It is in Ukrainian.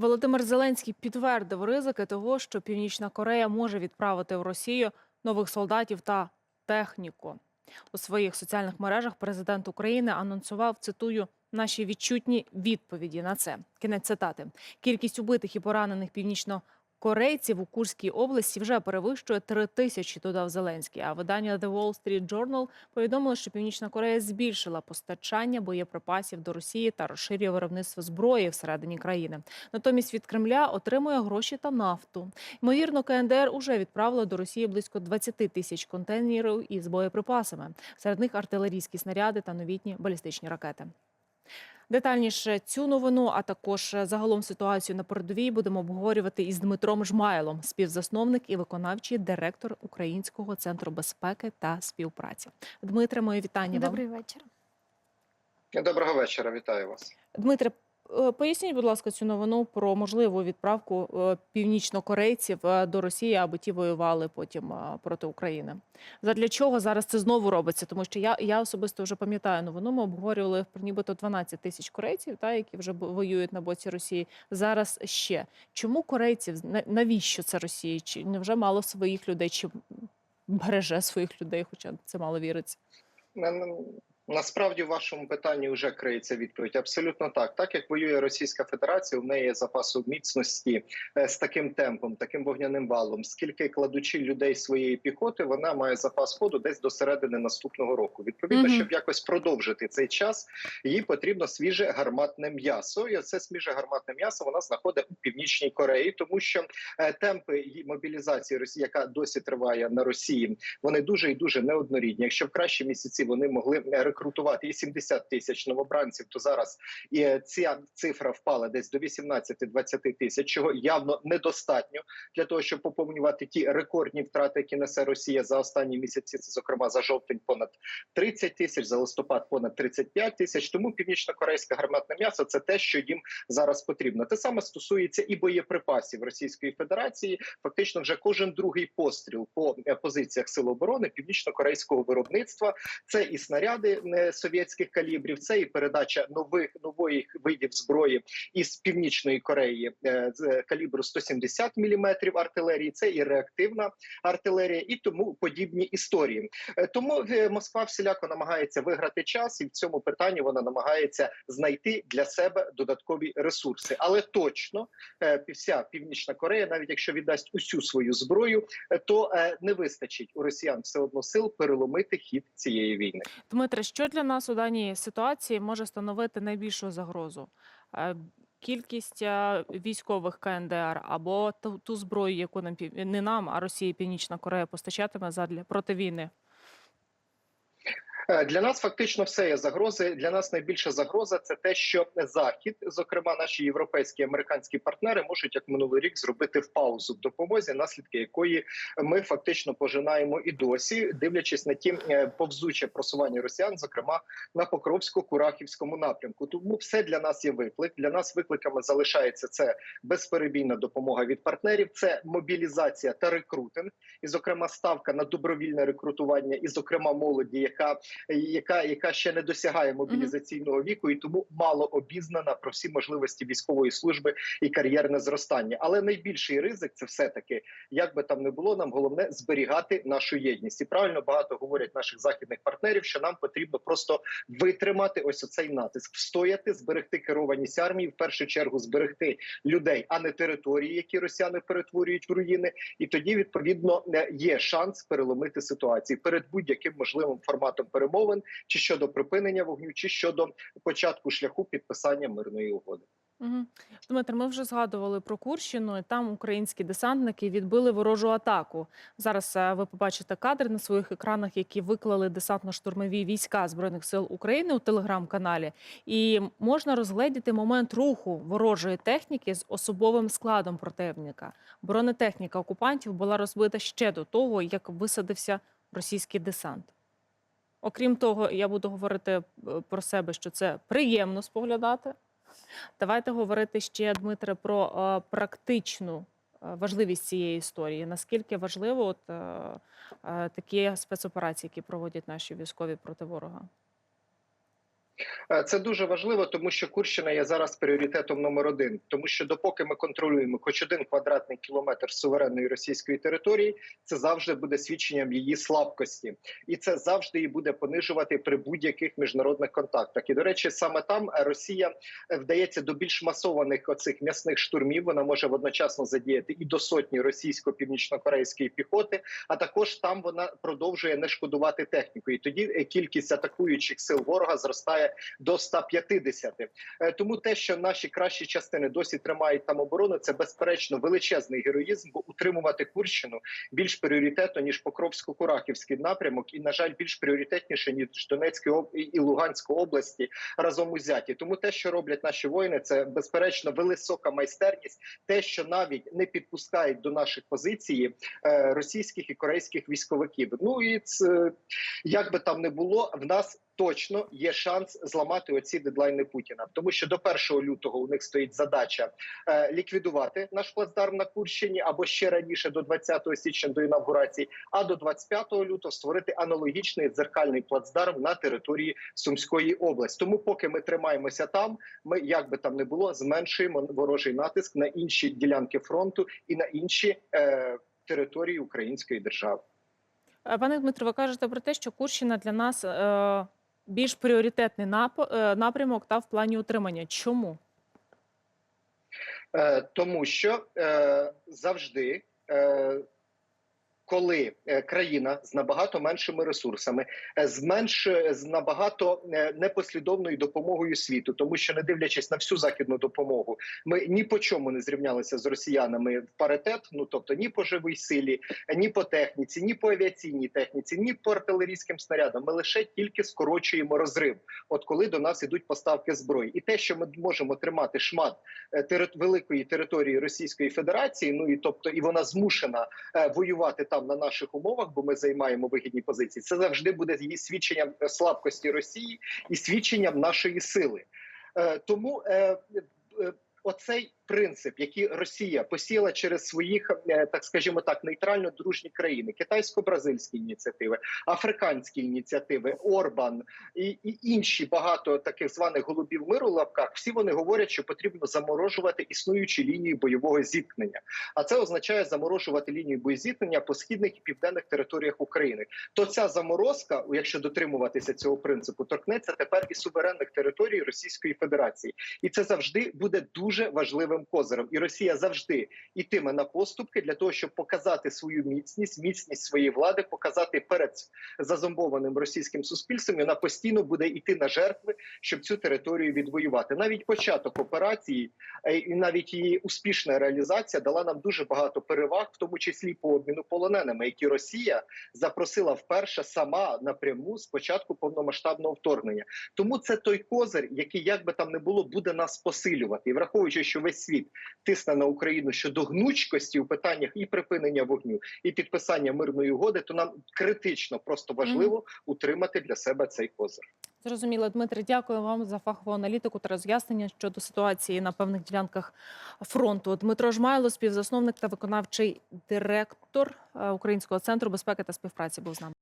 Володимир Зеленський підтвердив ризики того, що Північна Корея може відправити в Росію нових солдатів та техніку. У своїх соціальних мережах президент України анонсував цитую наші відчутні відповіді на це. Кінець цитати. Кількість убитих і поранених північнокорейців у Курській області вже перевищує три тисячі, додав Зеленський. А видання The Wall Street Journal повідомило, що Північна Корея збільшила постачання боєприпасів до Росії та розширює виробництво зброї всередині країни. Натомість від Кремля отримує гроші та нафту. Ймовірно, КНДР уже відправила до Росії близько 20 тисяч контейнерів із боєприпасами. Серед них артилерійські снаряди та новітні балістичні ракети. Детальніше цю новину, а також загалом ситуацію на передовій будемо обговорювати із Дмитром Жмайлом, співзасновник і виконавчий директор Українського центру безпеки та співпраці. Дмитре, моє вітання вам. Добрий вечір. Доброго вечора, вітаю вас. Дмитре, е, поясніть, будь ласка, цю новину про можливу відправку е, північнокорейців е, до Росії, аби ті воювали потім е, проти України. Задля чого зараз це знову робиться? Тому що я, я особисто вже пам'ятаю новину. Ми обговорювали нібито 12 тисяч корейців, та які вже воюють на боці Росії. Зараз ще чому корейців? Навіщо це Росії? Чи невже мало своїх людей? Чи береже своїх людей? Хоча це мало віриться. На- на- Насправді в вашому питанні вже криється відповідь. Абсолютно так. Так як воює Російська Федерація, у неї є запасу міцності е, з таким темпом, таким вогняним валом. Скільки кладучи людей своєї піхоти, вона має запас ходу десь до середини наступного року. Відповідно, Мгм. щоб якось продовжити цей час, їй потрібно свіже гарматне м'ясо. І це свіже гарматне м'ясо вона знаходить у північній Кореї, тому що е, темпи її мобілізації Росії, яка досі триває на Росії, вони дуже і дуже неоднорідні. Якщо в кращі місяці вони могли е, рекрутувати і 70 тисяч новобранців, то зараз і е, ця цифра впала десь до 18-20 тисяч, чого явно недостатньо для того, щоб поповнювати ті рекордні втрати, які несе Росія за останні місяці. Це зокрема за жовтень понад 30 тисяч, за листопад понад 35 тисяч. Тому північно-корейське гарматне м'ясо це те, що їм зараз потрібно. Те саме стосується і боєприпасів Російської Федерації. Фактично, вже кожен другий постріл по е, позиціях сил оборони північно-корейського виробництва. Це і снаряди е, совєтських калібрів, це і передача нових нових видів зброї із північної Кореї е, з калібру 170 мм артилерії. Це і реактивна артилерія, і тому подібні історії. Е, Тому е, Москва всіляко намагається виграти час, і в цьому питанні вона намагається знайти для себе додаткові ресурси. Але точно вся північна Корея, навіть якщо віддасть усю свою зброю, то не вистачить у росіян все одно сил переломити хід цієї війни. Дмитре, що для нас у даній ситуації може становити найбільшу загрозу? Е, Кількість е, військових КНДР або ту, ту зброю, яку нам не нам, а Росії Північна Корея постачатиме задля проти війни. Е, Для нас фактично все є загрози. Для нас найбільша загроза це те, що захід, зокрема наші європейські американські партнери, можуть як минулий рік зробити в паузу в допомозі, наслідки якої ми фактично пожинаємо і досі, дивлячись на ті е, повзуче просування росіян, зокрема на Покровсько-Курахівському напрямку. Тому все для нас є виклик. Для нас викликами залишається це безперебійна допомога від партнерів, це мобілізація та рекрутинг, і зокрема ставка на добровільне рекрутування, і зокрема молоді, яка яка, яка ще не досягає мобілізаційного віку, і тому мало обізнана про всі можливості військової служби і кар'єрне зростання. Але найбільший ризик це все таки, як би там не було, нам головне зберігати нашу єдність. І правильно багато говорять наших західних партнерів, що нам потрібно просто витримати ось оцей натиск, встояти, зберегти керованість армії, в першу чергу зберегти людей, а не території, які росіяни перетворюють в руїни. І тоді відповідно є шанс переломити ситуацію перед будь-яким можливим форматом перемовин, чи щодо припинення вогню, чи щодо початку шляху підписання мирної угоди. Угу. Дмитро, ми вже згадували про Курщину. і Там українські десантники відбили ворожу атаку. Зараз е, ви побачите кадри на своїх екранах, які виклали десантно-штурмові війська збройних сил України у телеграм-каналі. І можна розгледіти момент руху ворожої техніки з особовим складом противника. Бронетехніка окупантів була розбита ще до того, як висадився російський десант. Окрім того, я буду говорити е, про себе, що це приємно споглядати. Давайте говорити ще, Дмитре, про е, практичну е, важливість цієї історії. Наскільки важливо от, такі спецоперації, які проводять наші військові проти ворога? Е, Це дуже важливо, тому що Курщина є зараз пріоритетом номер один. Тому що допоки ми контролюємо хоч один квадратний кілометр суверенної російської території, це завжди буде свідченням її слабкості, і це завжди її буде понижувати при будь-яких міжнародних контактах. І до речі, саме там Росія е, вдається до більш масованих оцих м'ясних штурмів. Вона може водночасно задіяти і до сотні російсько-північно-корейської піхоти. А також там вона продовжує не шкодувати техніку. І тоді е, кількість атакуючих сил ворога зростає до 150. Е, Тому те, що наші кращі частини досі тримають там оборону, це безперечно величезний героїзм, бо утримувати Курщину більш пріоритетно ніж Покровсько-Курахівський напрямок, і на жаль, більш пріоритетніше ніж Донецької і Луганської області разом узяті. Тому те, що роблять наші воїни, це безперечно висока майстерність. Те, що навіть не підпускають до наших позицій е, російських і корейських військовиків. Ну і це, як би там не було, в нас точно є шанс зламати оці дедлайни Путіна, тому що до 1 лютого у них стоїть задача е, ліквідувати наш плацдарм на Курщині або ще раніше до 20 січня до інавгурації, а до 25 лютого створити аналогічний дзеркальний плацдарм на території Сумської області. Тому, поки ми тримаємося там, ми як би там не було, зменшуємо ворожий натиск на інші ділянки фронту і на інші е, території Української держави. Е, Пане Дмитро, ви кажете про те, що Курщина для нас е, більш пріоритетний е, напрямок та в плані утримання. Чому? Е, тому що е, завжди, коли е, країна з набагато меншими ресурсами, е, з менш з набагато е, непослідовною допомогою світу, тому що не дивлячись на всю західну допомогу, ми ні по чому не зрівнялися з росіянами в паритет. Ну тобто ні по живій силі, ні по техніці, ні по авіаційній техніці, ні по артилерійським снарядам. Ми лише тільки скорочуємо розрив. От коли до нас ідуть поставки зброї, і те, що ми можемо тримати шмат е, великої території Російської Федерації, ну і тобто і вона змушена е, воювати там на наших умовах, бо ми займаємо вигідні позиції. Це завжди буде її свідченням слабкості Росії і свідченням нашої сили. Е, Тому е, е, оцей принцип, який Росія посіяла через своїх, е, так скажімо так, нейтрально дружні країни, китайсько-бразильські ініціативи, африканські ініціативи, Орбан і, і інші багато таких званих голубів миру в лапках. Всі вони говорять, що потрібно заморожувати існуючі лінії бойового зіткнення. А це означає заморожувати лінію боєзіткнення по східних і південних територіях України. То ця заморозка, якщо дотримуватися цього принципу, торкнеться тепер і суверенних територій Російської Федерації, і це завжди буде дуже важливим козирем. І Росія завжди йтиме на поступки для того, щоб показати свою міцність, міцність своєї влади, показати перед зазомбованим російським суспільством. і Вона постійно буде йти на жертви, щоб цю територію відвоювати. Навіть початок операції е, і навіть її успішна реалізація дала нам дуже багато переваг, в тому числі по обміну полоненими, які Росія запросила вперше сама напряму з початку повномасштабного вторгнення. Тому це той козир, який як би там не було, буде нас посилювати, і враховуючи, що весь світ тисне на Україну щодо гнучкості у питаннях і припинення вогню, і підписання мирної угоди, то нам критично просто важливо утримати для себе цей козир. Зрозуміло, Дмитре, дякую вам за фахову аналітику та роз'яснення щодо ситуації на певних ділянках фронту. Дмитро Жмайло, співзасновник та виконавчий директор е, Українського центру безпеки та співпраці, був з нами.